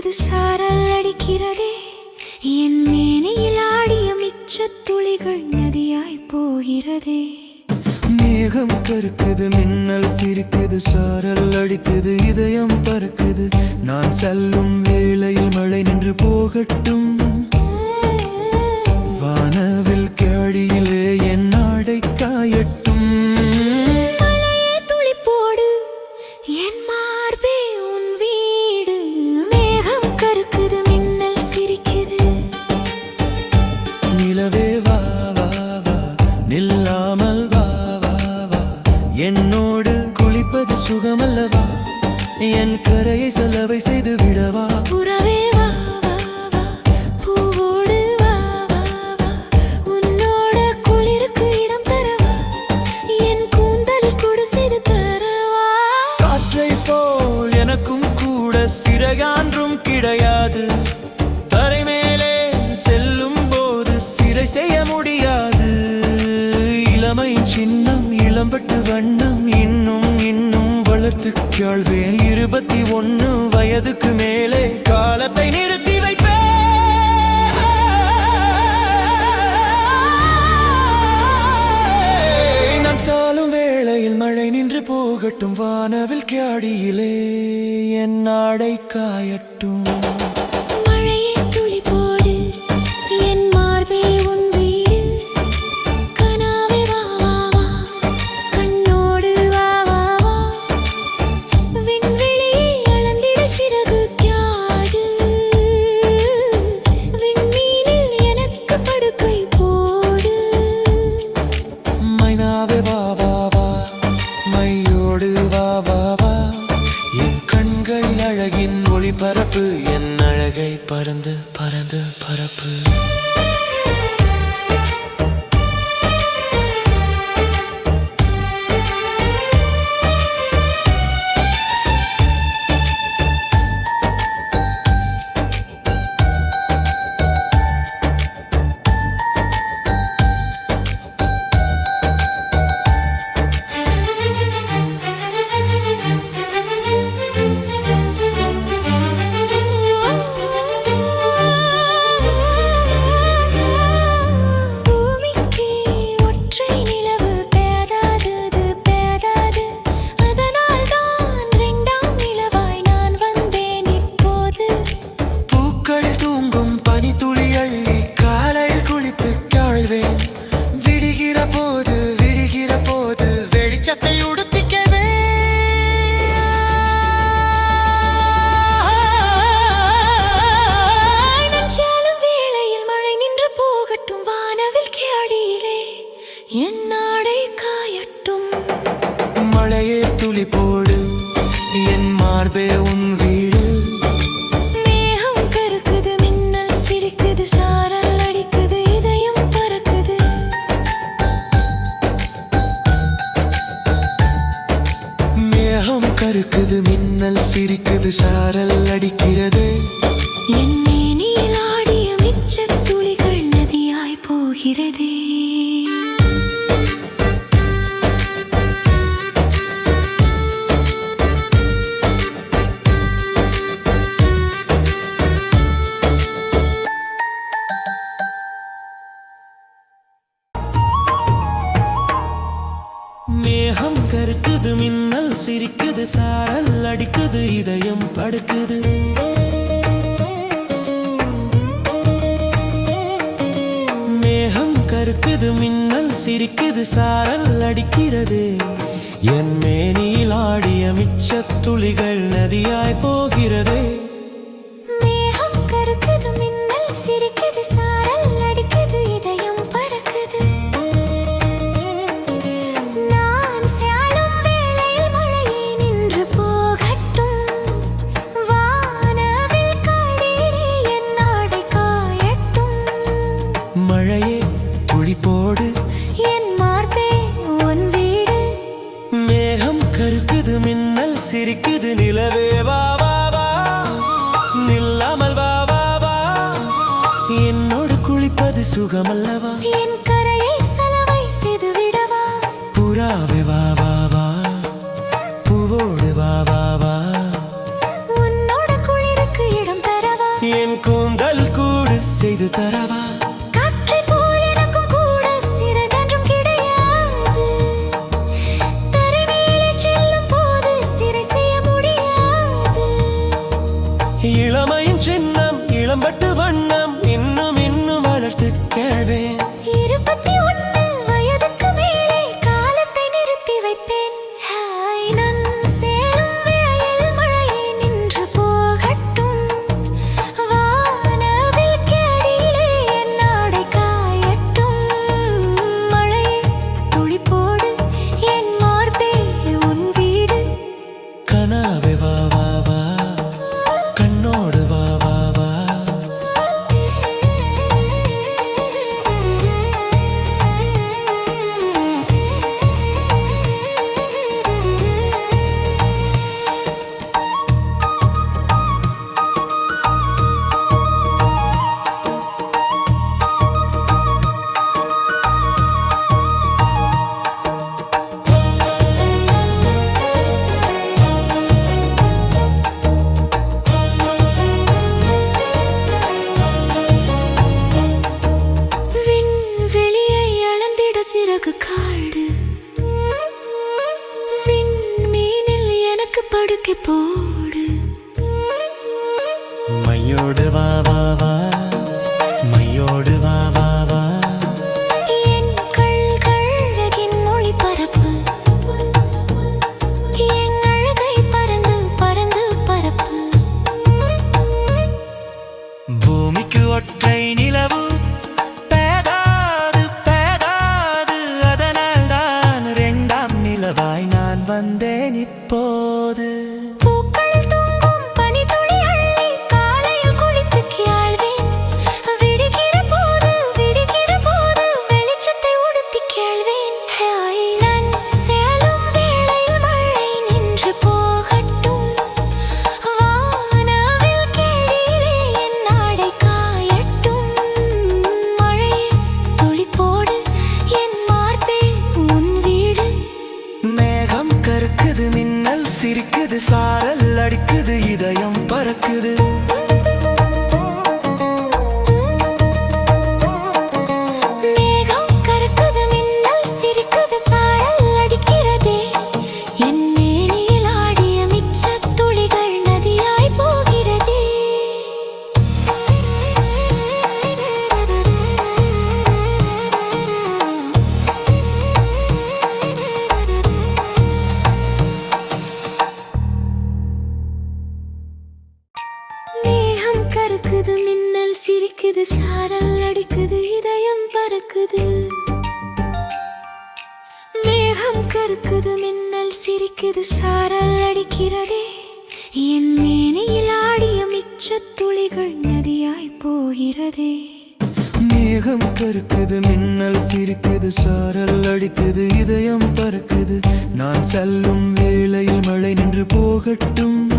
சிறிது சாரல் அடிக்கிறதே. என் மேனையில் ஆடிய மிச்ச துளிகள் நதியாய் போகிறதே. மேகம் கருக்குது மின்னல் சிரிக்குது சாரல் அடிக்குது இதயம் பறக்குது. நான் செல்லும் வேளையில் மழை நின்று போகட்டும். குளிப்பது சுகமல்லவா? என் கரையை செலவை செய்து விடவா? புறவே சிறகான்றும் கிடையாது. தரை மேலே செல்லும் போது சிறை செய்ய முடியாது. இளமை சின்னம் இளம்பட்டு வண்ணம் பார்த்து கேள்வேன் இருபத்தி ஒன்று வயதுக்கு மேலே காலத்தை நிறுத்தி வைப்பேன் சாலும் வேளையில் மழை நின்று போகட்டும் வானவில் கேடியிலே என் நாடை காயட்டும். மேகம் கருக்குது மின்னல் சிரிக்குது சாரல் அடிக்குது இதயம் படுக்குது. மேகம் கருக்குது மின்னல் சிரிக்குது சாரல் அடிக்கிறது. என் மேனியில் ஆடிய மிச்ச துளிகள் நதியாய் போகிறதே. என் கரையை செலவை செய்து விடவா புறாவே అడుగిపో வந்தேன் இப்போது. சிரிக்குது சாரல் அடிக்குது இதயம் பறக்குது. பறக்குது மின்னல் சிரிக்குது சாரல் அடிக்குது இதயம் பறக்குது. மேகம் கருக்குது மின்னல் சிரிக்குது சாரல் அடிக்கிறதே என் மேனையில் ஆடிய மிச்ச துளிகள் நதியாய் போகிறதே. மேகம் கருக்குது மின்னல் சிரிக்குது சாரல் அடிக்குது இதயம் பறக்குது. நான் செல்லும் வேளையில் மழை நின்று போகட்டும்.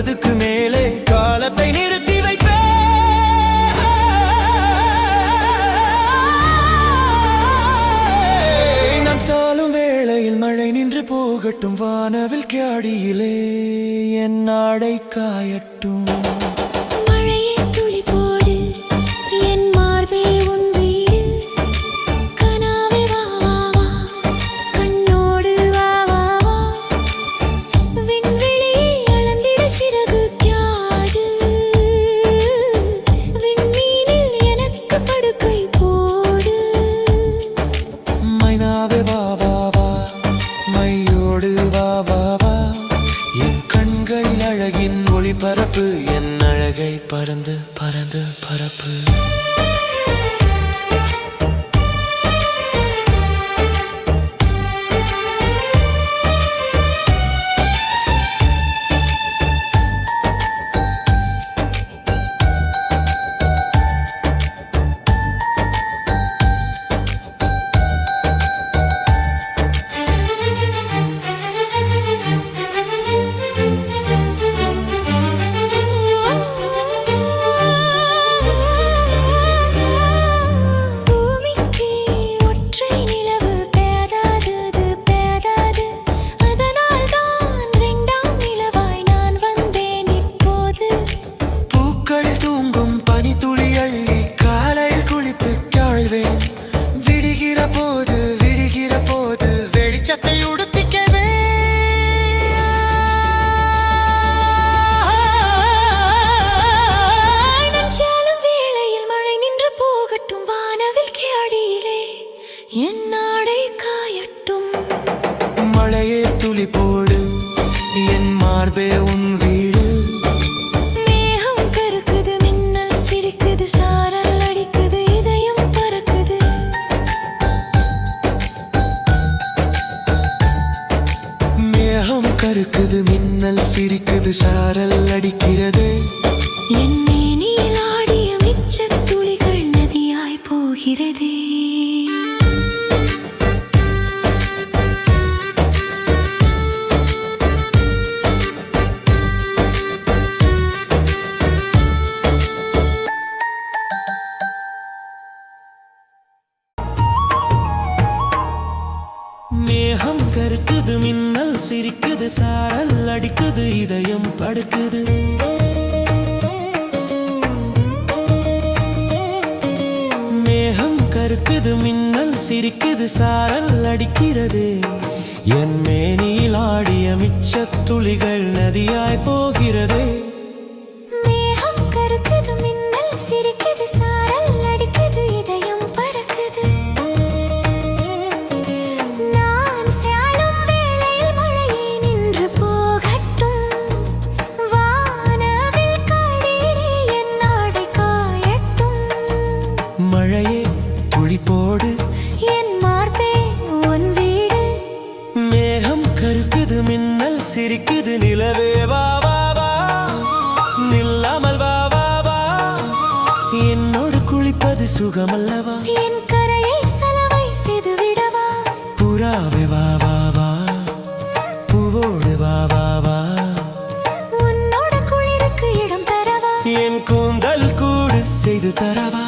வயதுக்கு மேலே காலத்தை நிறுத்தி வைப்பே. நான் சாலும் வேளையில் மழை நின்று போகட்டும் வானவில் காடியிலே என் நாடை காயட்டும். கண்ணாவே வா வா வா. மையோடு வா வா வா. என் கண்கள் அழகின் ஒளிபரப்பு மார்பே உன் வீடு. மேகம் கருக்குது மின்னல் சிரிக்குது சாரல் அடிக்குது இதயம் பறக்குது. மேகம் கருக்குது மின்னல் சிரிக்குது சாரல் அடிக்கிறது. என்னை நீலாடிய மிச்ச துளிகள் நதியாய் போகிறதே. படுக்குது இதயம் படுக்குது. மேகம் கருக்குது மின்னல் சிரிக்குது சாரல் அடிக்கிறது. என் மேனியில் ஆடிய மிச்ச துளிகள் நதியாய் போகிறதே. கூந்தல் கூடு செய்து தரவா?